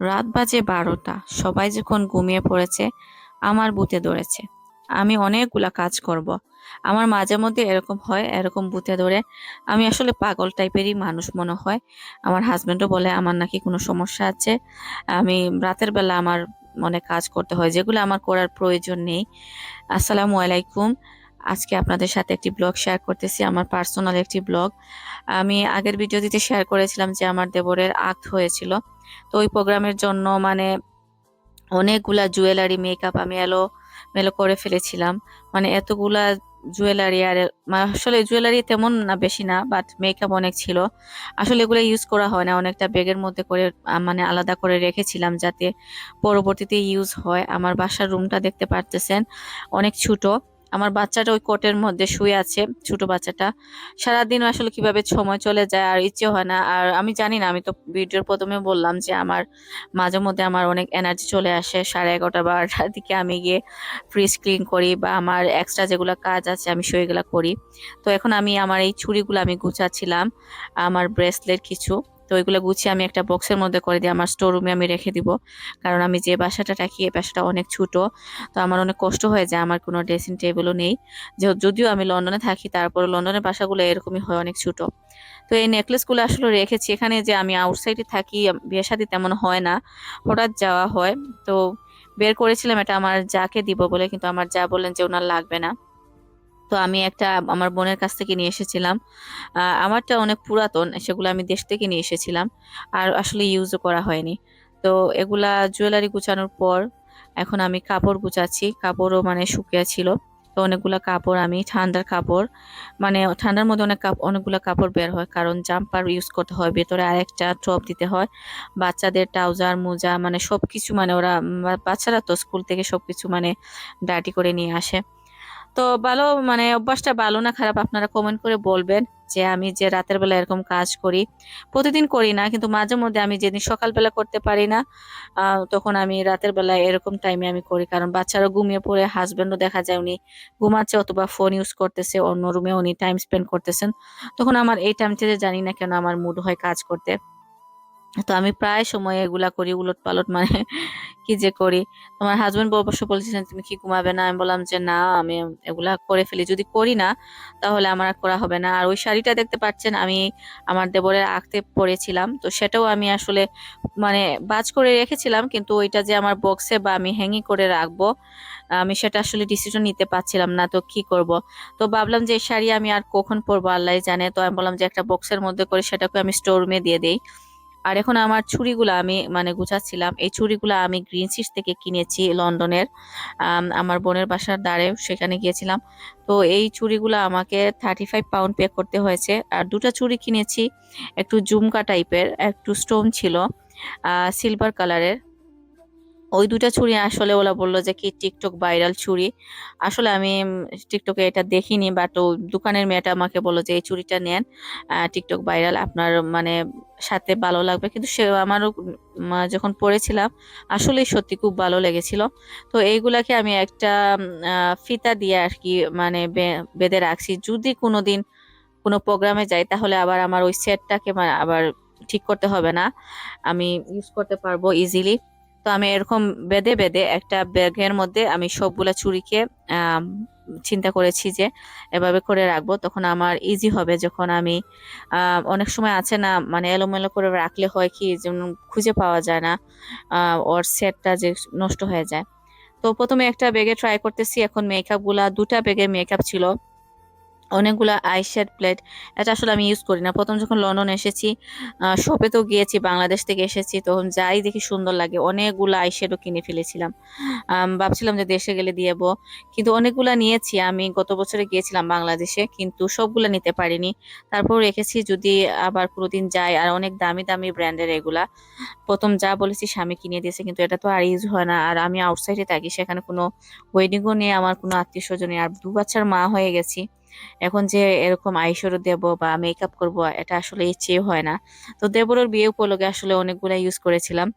রাত বাজে বারোটা, সবাই যখন ঘুমিয়ে পড়েছে, আমার বুতে ধরেছে। আমি অনেকগুলা কাজ করব। আমার মাঝে মধ্যে এরকম হয়, এরকম বুতে ধরে আমি আসলে পাগল টাইপেরই মানুষ মনে হয়। আমার হাজব্যান্ডও বলে, আমার নাকি কোনো সমস্যা আছে। আমি রাতের বেলা আমার অনেক কাজ করতে হয়, যেগুলো আমার করার প্রয়োজন নেই। আসসালামু আলাইকুম। আজকে আপনাদের সাথে একটি ব্লগ শেয়ার করতেছি, আমার পার্সোনাল একটি ব্লগ। আমি আগের ভিডিওটিতে শেয়ার করেছিলাম যে আমার দেবরের আক্ট হয়েছিল। তো ওই প্রোগ্রামের জন্য মানে অনেকগুলা জুয়েলারি মেকআপ আমি এলো, মেলো করে ফেলেছিলাম। মানে এতগুলা জুয়েলারি আর আসলে জুয়েলারি তেমন না, বেশি না বাট মেকআপ অনেক ছিল। আসলে এগুলো ইউজ করা হয় না, অনেকটা ব্যাগের মধ্যে করে মানে আলাদা করে রেখেছিলাম যাতে পরবর্তীতে ইউজ হয়। আমার বাসার রুমটা দেখতে পারতেছেন, অনেক ছোট। আমার বাচ্চাটা ওই কোটের মধ্যে শুয়ে আছে, ছোট বাচ্চাটা। সারাদিন আসলে কীভাবে সময় চলে যায় আর ইচ্ছে হয় না। আর আমি জানি না, আমি তো ভিডিওর প্রথমে বললাম যে আমার মাঝে মধ্যে আমার অনেক এনার্জি চলে আসে। সাড়ে এগারোটা বারোটার দিকে আমি গিয়ে ফ্রিজ ক্লিন করি বা আমার এক্সট্রা যেগুলো কাজ আছে আমি সেগুলো করি। তো এখন আমি আমার এই ছুরিগুলো আমি গুছাচ্ছিলাম, আমার ব্রেসলেট কিছু। তো ওইগুলো গুছিয়ে আমি একটা বক্সের মধ্যে করে দিয়ে আমার স্টোর রুমে আমি রেখে দিব। কারণ আমি যে বাসাটা রাখি, এই বাসাটা অনেক ছোট। তো আমার অনেক কষ্ট হয়ে যায়, আমার কোনো ড্রেসিং টেবিলও নেই। যে, যদিও আমি লন্ডনে থাকি তারপরে লন্ডনের বাসাগুলো এরকমই হয়, অনেক ছোট। তো এই নেকলেসগুলো আসলে রেখেছি। এখানে যে আমি আউটসাইডে থাকি, বিয়ে তেমন হয় না। হঠাৎ যাওয়া হয়। তো বের করেছিলাম, এটা আমার যাকে দিব বলে, কিন্তু আমার যা বললেন যে ওনার লাগবে না। তো আমি একটা আমার বোনের কাছ থেকে নিয়ে এসেছিলাম। আমারটা অনেক পুরাতন, সেগুলো আমি দেশ থেকে নিয়ে এসেছিলাম আর আসলে ইউজও করা হয়নি। তো এগুলা জুয়েলারি গুছানোর পর এখন আমি কাপড় গুছাচ্ছি, কাপড়ও মানে শুকিয়ে ছিল। তো অনেকগুলো কাপড় আমি, ঠান্ডার কাপড় মানে ঠান্ডার মধ্যে অনেক কাপ, অনেকগুলা কাপড় বের হয় কারণ জাম্পার ইউজ করতে হয়, ভেতরে আরেকটা টপ দিতে হয়। বাচ্চাদের ট্রাউজার মোজা মানে সব কিছু মানে ওরা, বাচ্চারা তো স্কুল থেকে সব কিছু মানে ডার্টি করে নিয়ে আসে। তো ভালো মানে অভ্যাসটা ভালো না খারাপ আপনারা কমেন্ট করে বলবেন যে আমি যে রাতের বেলা এরকম কাজ করি। প্রতিদিন করি না, কিন্তু মাঝে মধ্যে আমি যেদিন সকালবেলা করতে পারি না তখন আমি রাতের বেলা এরকম টাইমে আমি করি। কারণ বাচ্চারা ঘুমিয়ে পড়ে হাজবেন্ডও দেখা যায় উনি ঘুমাচ্ছে অথবা ফোন ইউজ করতেছে, অন্য রুমে উনি টাইম স্পেন্ড করতেছেন। তখন আমার এই টাইম থেকে জানি না কেন আমার মুড হয় কাজ করতে। তো আমি প্রায় সময় এগুলা করি উলট পালট মানে কি যে করি। তোমার হাজবেন্ড অবশ্য বলছিলেন তুমি কি ঘুমাবে না? আমি বললাম যে, না, আমি এগুলা করে ফেলি। যদি করি না, তাহলে আমার আর করা হবে না। আর ওই শাড়িটা দেখতে পাচ্ছেন, আমি আমার দেবরের আঁকতে পরেছিলাম। তো সেটাও আমি আসলে মানে বাজ করে রেখেছিলাম, কিন্তু ওইটা যে আমার বক্সে বা আমি হ্যাঙ্গিং করে রাখব, আমি সেটা আসলে ডিসিশন নিতে পারছিলাম না, তো কি করব? তো ভাবলাম যে শাড়ি আমি আর কখন পরবো? আল্লাহ জানে। তো আমি বললাম যে, একটা বক্সের মধ্যে করে সেটাকে আমি স্টোর রুমে দিয়ে দেই। আর এখন আমার ছুরিগুলো আমি মানে গুছাচ্ছিলাম। এই ছুরিগুলো আমি গ্রিন সিস থেকে কিনেছি লন্ডনের। আমার বোনের বাসার দ্বারে সেখানে গিয়েছিলাম। তো এই ছুরিগুলো আমাকে থার্টি ফাইভ পাউন্ড পে করতে হয়েছে। আর দুটা ছুরি কিনেছি, একটু জুমকা টাইপের একটু স্টোন ছিল সিলভার কালারের ওই দুটা ছুরি আসলে ওরা বলল যে, কি টিকটক ভাইরাল ছুরি? আসলে আমি টিকটকে এটা দেখিনি বাট ও দোকানের মেয়েটা আমাকে বলল যে, এই ছুরিটা নেন টিকটক ভাইরাল, আপনার মানে সাথে ভালো লাগবে। কিন্তু সে আমারও যখন পড়েছিলাম আসলে সত্যি খুব ভালো লেগেছিল। তো এইগুলাকে আমি একটা ফিতা দিয়ে আর কি মানে বেঁধে রাখছি। যদি কোনো দিন কোনো প্রোগ্রামে যাই, তাহলে আবার আমার ওই সেটটাকে আবার ঠিক করতে হবে না। আমি ইউজ করতে পারব ইজিলি তো আমি এরকম বেঁধে বেঁধে একটা ব্যাগের মধ্যে আমি সবগুলা চুরিকে চিন্তা করেছি যে এভাবে করে রাখব, তখন আমার ইজি হবে যখন আমি অনেক সময় আছে না মানে এলোমেলো করে রাখলে হয় কি যেমন খুঁজে পাওয়া যায় না ওর সেটটা যে নষ্ট হয়ে যায়। তো প্রথমে একটা ব্যাগে ট্রাই করতেছি, এখন মেকআপগুলা দুটা ব্যাগে মেকআপ ছিল। অনেকগুলা আইশ্যাড প্লেট এটা আসলে আমি ইউজ করি না। প্রথম যখন লন্ডন এসেছি শপে তো গিয়েছি, বাংলাদেশ থেকে এসেছি তখন যাই দেখি সুন্দর লাগে। অনেকগুলো আইশ্যাডো কিনে ফেলেছিলাম। ভাবছিলাম যে দেশে গেলে দিয়েব, কিন্তু অনেকগুলা নিয়েছি। আমি গত বছরে গিয়েছিলাম বাংলাদেশে, কিন্তু সবগুলো নিতে পারিনি। তারপর রেখেছি, যদি আবার কোনোদিন যাই, আর অনেক দামি দামি ব্র্যান্ডের এগুলা। প্রথম যা বলেছি, স্বামী কিনে দিয়েছে, কিন্তু এটা তো আর ইউজ হয় না। আর আমি আউটসাইডে থাকি, সেখানে কোনো ওয়েডিংও নেই, আমার কোনো আত্মীয় স্বজন আর দু বাচ্চার মা হয়ে গেছি এখন যে এরকম আইশ্যাডো দেব বা মেকআপ করব, এটা আসলে ইচ্ছেই হয় না। তো দেবরের বিয়ে উপলক্ষে আসলে অনেকগুলা ইউজ করেছিলাম।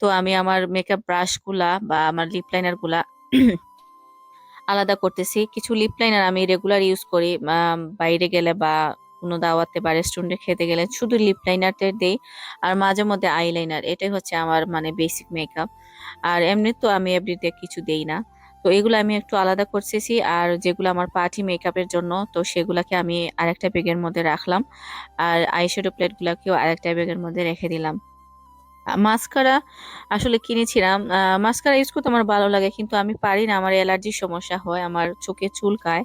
তো আমি আমার মেকআপ ব্রাশগুলা বা আমার লিপ লাইনারগুলা আলাদা করতেছি। কিছু লিপ লাইনার আমি রেগুলার ইউজ করি। বাইরে গেলে বা কোনো দাওয়াতে বা রেস্টুরেন্টে খেতে গেলে শুধু লিপ লাইনারটা দেই। আর মাঝে মধ্যে আইলাইনার এটাই হচ্ছে আমার মানে বেসিক মেকআপ আর এমনি তো আমি এভরিডে কিছু দেই না। তো এগুলো আমি একটু আলাদা করতেছি। আর যেগুলো আমার পার্টি মেকআপের জন্য, তো সেগুলোকে আমি আরেকটা ব্যাগের মধ্যে রাখলাম। আর আইশ্যাডো প্লেটগুলোকেও আরেকটা ব্যাগের মধ্যে রেখে দিলাম। মাস্কারা আসলে কিনেছিলাম। মাস্কারা ইউজ করতে আমার ভালো লাগে, কিন্তু আমি পারি না। আমার অ্যালার্জির সমস্যা হয়, আমার চোখে চুলকায়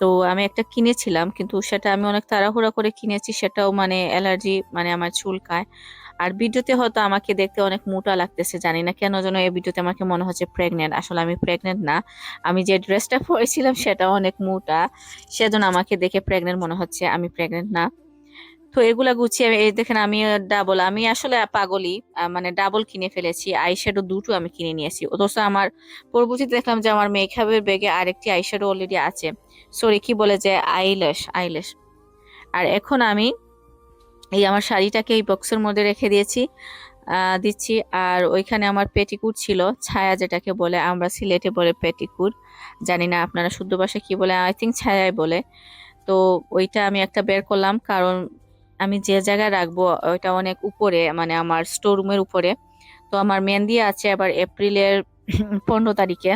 তো আমি একটা কিনেছিলাম, কিন্তু সেটা আমি অনেক তাড়াহুড়া করে কিনেছি, সেটাও মানে অ্যালার্জি মানে আমার চুলকায় আর ভিডিওতে হয়তো আমাকে দেখতে অনেক মোটা লাগতেছে, জানি না কেন যেন এই ভিডিওতে আমাকে মনে হচ্ছে প্রেগনেন্ট আসলে আমি প্রেগনেন্ট না। আমি যে ড্রেসটা পরেছিলাম সেটা অনেক মোটা। সেজন্য আমাকে দেখে প্রেগনেন্ট মনে হচ্ছে আমি প্রেগনেন্ট না। তো এগুলা গুছিয়ে এই দেখেন আমি ডাবল আমি আসলে পাগলি মানে ডাবল কিনে ফেলেছি। আইশ্যাডো দুটো আমি কিনে নিয়েছি। অথচ আমার পরবর্তীতে দেখলাম যে আমার মেকআপের ব্যাগে আরেকটি আইশ্যাডো অলরেডি আছে। সরি কি বলে যে আইল্যাশ আইল্যাশ আর এখন আমি এই আমার শাড়িটাকে এই বক্সের মধ্যে রেখে দিয়েছি দিচ্ছি। আর ওইখানে আমার পেটিকুট ছিল, ছায়া যেটাকে বলে, আমরা সিলেটে বলে পেটিকুট। জানি না আপনারা শুদ্ধ ভাষায় কি বলে, আই থিঙ্ক ছায়াই বলে। তো ওইটা আমি একটা বের করলাম, কারণ আমি যে জায়গায় রাখব, ওইটা অনেক উপরে মানে আমার স্টোর রুমের উপরে। তো আমার মেহেন্দি আছে আবার এপ্রিলের পনেরো তারিখে।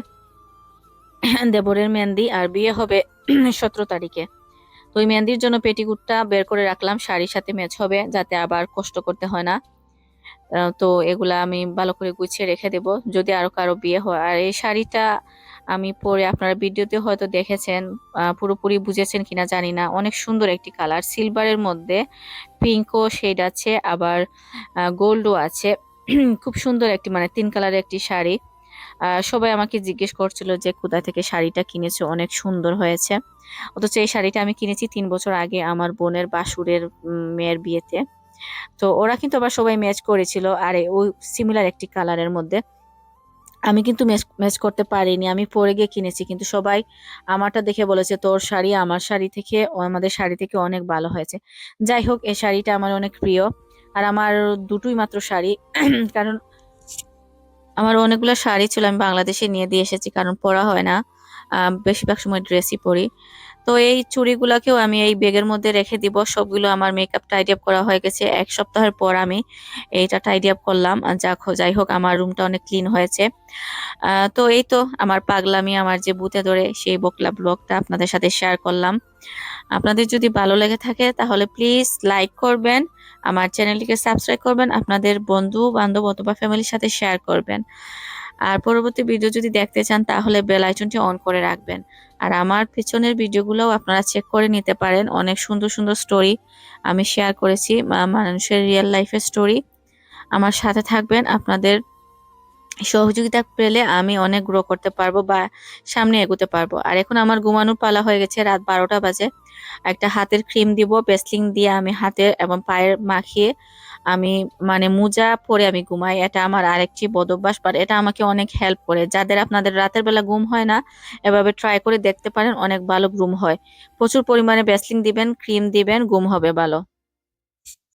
দেবরের মেহেন্দি, আর বিয়ে হবে সতেরো তারিখে। তো ওই মেহেন্দির জন্য পেটিকুটটা বের করে রাখলাম, শাড়ির সাথে ম্যাচ হবে যাতে আবার কষ্ট করতে হয় না। তো এগুলা আমি ভালো করে গুছিয়ে রেখে দেব। যদি আরও কারও বিয়ে হয়, আর এই শাড়িটা আমি পরে আপনারা ভিডিওতে হয়তো দেখেছেন পুরোপুরি বুঝেছেন কিনা জানি না। অনেক সুন্দর একটি কালার, সিলভারের মধ্যে পিঙ্কও শেড আছে, আবার গোল্ডও আছে। খুব সুন্দর একটি মানে তিন কালারের একটি শাড়ি। সবাই আমাকে জিজ্ঞেস করছিল যে কোথা থেকে শাড়িটা কিনেছো? অনেক সুন্দর হয়েছে। অথচ এই শাড়িটা আমি কিনেছি তিন বছর আগে আমার বোনের বাসুরের মেয়ের বিয়েতে। তো ওরা কিন্তু আবার সবাই ম্যাচ করেছিল। আর ওই সিমিলার একটি কালারের মধ্যে। আমি কিন্তু ম্যাচ ম্যাচ করতে পারিনি। আমি পরে গিয়ে কিনেছি। কিন্তু সবাই আমারটা দেখে বলেছে, তোর শাড়ি আমার শাড়ি থেকে, আমাদের শাড়ি থেকে অনেক ভালো হয়েছে। যাই হোক, এই শাড়িটা আমার অনেক প্রিয়। আর আমার দুটোই মাত্র শাড়ি। কারণ আমার অনেকগুলো শাড়ি ছিল, আমি বাংলাদেশে নিয়ে দিয়ে এসেছি, কারণ পরা হয় না। বেশিরভাগ সময় ড্রেসই পরি। তো এই চুড়িগুলোকেও আমি এই ব্যাগের মধ্যে রেখে দিব। সবগুলো আমার মেকআপ টাইডি আপ করা হয়ে গেছে। এক সপ্তাহের পর আমি এইটা টাইডি আপ করলাম। হো- যাই হোক, আমার রুমটা অনেক ক্লিন হয়েছে। তো এই তো আমার পাগলামি, আমার যে বুথে ধরে সেই বকলা ব্লগটা আপনাদের সাথে শেয়ার করলাম। আপনাদের যদি ভালো লেগে থাকে, তাহলে প্লিজ লাইক করবেন, আমার চ্যানেলটিকে সাবস্ক্রাইব করবেন, আপনাদের বন্ধু বান্ধব অথবা ফ্যামিলির সাথে শেয়ার করবেন। আর পরবর্তী ভিডিও যদি দেখতে চান, তাহলে বেল আইকনটি অন করে রাখবেন। আর আমার পেছনের ভিডিওগুলোও আপনারা চেক করে নিতে পারেন। অনেক সুন্দর সুন্দর স্টোরি আমি শেয়ার করেছি মানুষের রিয়েল লাইফের স্টোরি আমার সাথে থাকবেন, আপনাদের সহযোগিতা পেলে আমি অনেক গ্রো করতে পারব বা সামনে এগোতে পারব। আর এখন আমার ঘুমানোর পালা হয়ে গেছে, রাত বারোটা বাজে। একটা হাতের ক্রিম দিব বেসলিং দিয়ে আমি হাতে এবং পায়ের মাখিয়ে আমি মানে মোজা পরে আমি ঘুমাই, এটা আমার আরেকটি বদভ্যাস বাট এটা আমাকে অনেক হেল্প করে। যাদের আপনাদের রাতের বেলা ঘুম হয় না, এভাবে ট্রাই করে দেখতে পারেন, অনেক ভালো ঘুম হয়। প্রচুর পরিমাণে বেসলিং দিবেন ক্রিম দিবেন, ঘুম হবে ভালো।